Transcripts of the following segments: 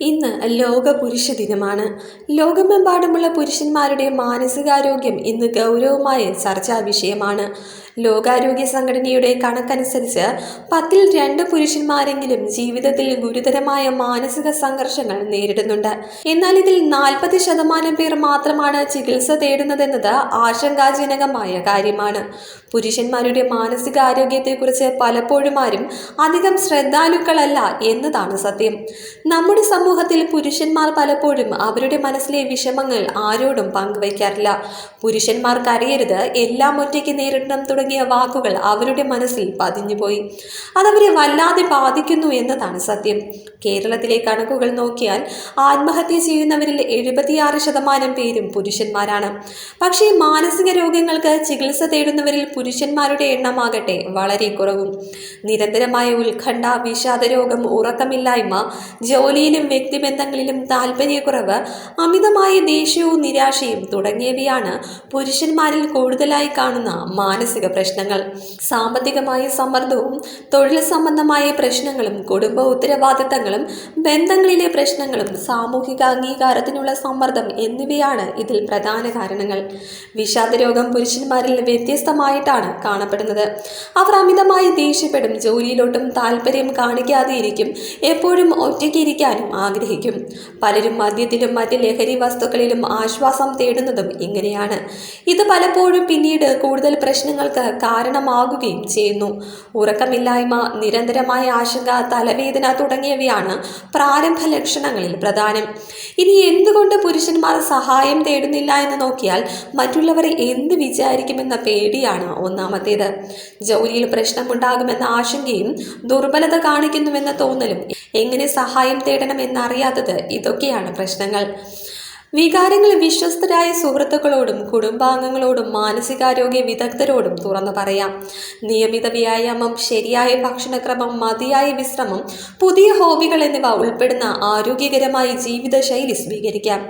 ഇന്ന് ലോക പുരുഷ ദിനമാണ്. ലോകമെമ്പാടുമുള്ള പുരുഷന്മാരുടെ മാനസികാരോഗ്യം ഇന്ന് ഗൗരവമായ ചർച്ചാ വിഷയമാണ്. ലോകാരോഗ്യ സംഘടനയുടെ കണക്കനുസരിച്ച് പത്തിൽ രണ്ട് പുരുഷന്മാരെങ്കിലും ജീവിതത്തിൽ ഗുരുതരമായ മാനസിക സംഘർഷങ്ങൾ നേരിടുന്നുണ്ട്. എന്നാൽ ഇതിൽ നാൽപ്പത് ശതമാനം പേർ മാത്രമാണ് ചികിത്സ തേടുന്നതെന്നത് ആശങ്കാജനകമായ കാര്യമാണ്. പുരുഷന്മാരുടെ മാനസികാരോഗ്യത്തെക്കുറിച്ച് പലപ്പോഴും ആരും അധികം ശ്രദ്ധാലുക്കളല്ല എന്നതാണ് സത്യം. നമ്മുടെ സമൂഹത്തിൽ പുരുഷന്മാർ പലപ്പോഴും അവരുടെ മനസ്സിലെ വിഷമങ്ങൾ ആരോടും പങ്കുവയ്ക്കാറില്ല. പുരുഷന്മാർ കരയരുത് എല്ലാം ഒറ്റയ്ക്ക് നേരിടണം തുടങ്ങിയ വാക്കുകൾ അവരുടെ മനസ്സിൽ പതിഞ്ഞുപോയി. അതവരെ വല്ലാതെ ബാധിക്കുന്നു എന്നതാണ് സത്യം. കേരളത്തിലെ കണക്കുകൾ നോക്കിയാൽ ആത്മഹത്യ ചെയ്യുന്നവരിൽ എഴുപത്തിയാറ് ശതമാനം പേരും പുരുഷന്മാരാണ്. പക്ഷേ മാനസിക രോഗങ്ങൾക്ക് ചികിത്സ തേടുന്നവരിൽ പുരുഷന്മാരുടെ എണ്ണമാകട്ടെ വളരെ കുറവും. നിരന്തരമായ ഉത്കണ്ഠ വിഷാദരോഗം ഉറക്കമില്ലായ്മ ജോലിയിലും വ്യക്തിബന്ധങ്ങളിലും താല്പര്യക്കുറവ് അമിതമായ ദേഷ്യവും നിരാശയും തുടങ്ങിയവയാണ് പുരുഷന്മാരിൽ കൂടുതലായി കാണുന്ന മാനസിക പ്രശ്നങ്ങൾ. സാമ്പത്തികമായ സമ്മർദ്ദവും തൊഴിൽ സംബന്ധമായ പ്രശ്നങ്ങളും കുടുംബ ഉത്തരവാദിത്തങ്ങളും ബന്ധങ്ങളിലെ പ്രശ്നങ്ങളും സാമൂഹിക അംഗീകാരത്തിനുള്ള സമ്മർദ്ദം എന്നിവയാണ് ഇതിൽ പ്രധാന കാരണങ്ങൾ. വിഷാദരോഗം പുരുഷന്മാരിൽ വ്യത്യസ്തമായിട്ടാണ് കാണപ്പെടുന്നത്. അവർ അമിതമായി ദേഷ്യപ്പെടും ജോലിയിലോട്ടും താല്പര്യം കാണിക്കാതെ ഇരിക്കും എപ്പോഴും ഒറ്റയ്ക്ക് ഇരിക്കാനും ആഗ്രഹിക്കും. പലരും മദ്യത്തിലും മറ്റ് ലഹരി വസ്തുക്കളിലും ആശ്വാസം തേടുന്നതും ഇങ്ങനെയാണ്. ഇത് പലപ്പോഴും പിന്നീട് കൂടുതൽ പ്രശ്നങ്ങൾക്ക് കാരണമാകുകയും ചെയ്യുന്നു. ഉറക്കമില്ലായ്മ നിരന്തരമായ ആശങ്ക തലവേദന തുടങ്ങിയവയാണ് പ്രാരംഭ ലക്ഷണങ്ങളിൽ പ്രധാനം. ഇനി എന്തുകൊണ്ട് പുരുഷന്മാർ സഹായം തേടുന്നില്ല എന്ന് നോക്കിയാൽ മറ്റുള്ളവരെ എന്ത് വിചാരിക്കുമെന്ന പേടിയാണ് ഒന്നാമത്തേത്. ജോലിയിൽ പ്രശ്നമുണ്ടാകുമെന്ന ആശങ്കയും ദുർബലത കാണിക്കുന്നുവെന്ന തോന്നലും എങ്ങനെ സഹായം തേടണം എന്നറിയാത്തത് ഇതൊക്കെയാണ് പ്രശ്നങ്ങൾ. വികാരങ്ങൾ വിശ്വസ്തരായ സുഹൃത്തുക്കളോടും കുടുംബാംഗങ്ങളോടും മാനസികാരോഗ്യ വിദഗ്ധരോടും തുറന്നു പറയാം. നിയമിത വ്യായാമം ശരിയായ ഭക്ഷണക്രമം മതിയായ വിശ്രമം പുതിയ ഹോബികൾ എന്നിവ ഉൾപ്പെടുന്ന ആരോഗ്യകരമായ ജീവിതശൈലി സ്വീകരിക്കാം.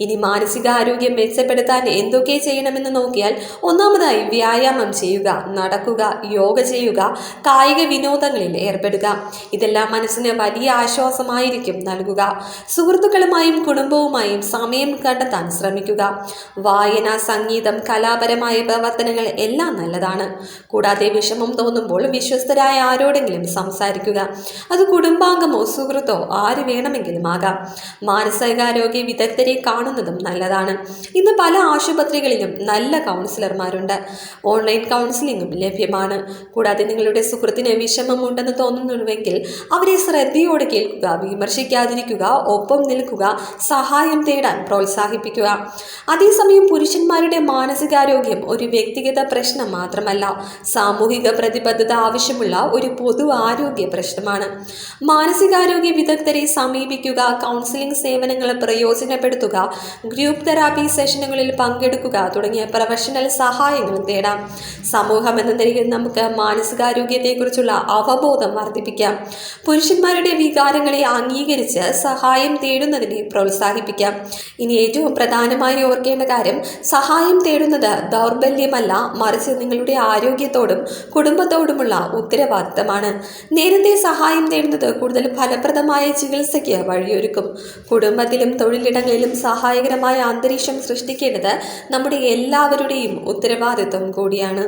ഇനി മാനസികാരോഗ്യം മെച്ചപ്പെടുത്താൻ എന്തൊക്കെ ചെയ്യണമെന്ന് നോക്കിയാൽ ഒന്നാമതായി വ്യായാമം ചെയ്യുക നടക്കുക യോഗ ചെയ്യുക കായിക വിനോദങ്ങളിൽ ഏർപ്പെടുക. ഇതെല്ലാം മനസ്സിന് വലിയ ആശ്വാസമായിരിക്കും നൽകുക. സുഹൃത്തുക്കളുമായും കുടുംബവുമായും സമയം കണ്ടെത്താൻ ശ്രമിക്കുക. വായന സംഗീതം കലാപരമായ പ്രവർത്തനങ്ങൾ എല്ലാം നല്ലതാണ്. കൂടാതെ വിഷമം തോന്നുമ്പോൾ വിശ്വസ്തരായ ആരോടെങ്കിലും സംസാരിക്കുക. അത് കുടുംബാംഗമോ സുഹൃത്തോ ആര് വേണമെങ്കിലും ആകാം. മാനസികാരോഗ്യ വിദഗ്ധരെ കാണുന്നതും നല്ലതാണ്. ഇന്ന് പല ആശുപത്രികളിലും നല്ല കൗൺസിലർമാരുണ്ട്. ഓൺലൈൻ കൗൺസിലിംഗും ലഭ്യമാണ്. കൂടാതെ നിങ്ങളുടെ സുഹൃത്തിന് വിഷമമുണ്ടെന്ന് തോന്നുന്നുവെങ്കിൽ അവരെ ശ്രദ്ധയോടെ കേൾക്കുക വിമർശിക്കാതിരിക്കുക ഒപ്പം നിൽക്കുക സഹായം തേടാൻ പ്രോത്സാഹിപ്പിക്കുക. അതേസമയം പുരുഷന്മാരുടെ മാനസികാരോഗ്യം ഒരു വ്യക്തിഗത പ്രശ്നം മാത്രമല്ല. സാമൂഹിക പ്രതിബദ്ധത ആവശ്യമുള്ള ഒരു പൊതു ആരോഗ്യ പ്രശ്നമാണ്. മാനസികാരോഗ്യ വിദഗ്ധരെ സമീപിക്കുക കൗൺസിലിംഗ് സേവനങ്ങൾ പ്രയോജനപ്പെടുത്തുക ഗ്രൂപ്പ് തെറാപ്പി സെഷനുകളിൽ പങ്കെടുക്കുക തുടങ്ങിയ പ്രൊഫഷണൽ സഹായങ്ങൾ തേടാം സമൂഹം എന്ന നിലയിൽ നമുക്ക് മാനസികാരോഗ്യത്തെക്കുറിച്ചുള്ള അവബോധം വർദ്ധിപ്പിക്കാം. പുരുഷന്മാരുടെ വികാരങ്ങളെ അംഗീകരിച്ച് സഹായം തേടുന്നതിനെ പ്രോത്സാഹിപ്പിക്കാം. ഇനി ഏറ്റവും പ്രധാനമായി ഓർക്കേണ്ട കാര്യം സഹായം തേടുന്നത് ദൗർബല്യമല്ല മറിച്ച് നിങ്ങളുടെ ആരോഗ്യത്തോടും കുടുംബത്തോടുമുള്ള ഉത്തരവാദിത്തമാണ്. നേരത്തെ സഹായം തേടുന്നത് കൂടുതൽ ഫലപ്രദമായ ചികിത്സയ്ക്ക് വഴിയൊരുക്കും. കുടുംബത്തിലും തൊഴിലിടങ്ങളിലും സഹായകരമായ അന്തരീക്ഷം സൃഷ്ടിക്കേണ്ടത് നമ്മുടെ എല്ലാവരുടെയും ഉത്തരവാദിത്വം കൂടിയാണ്.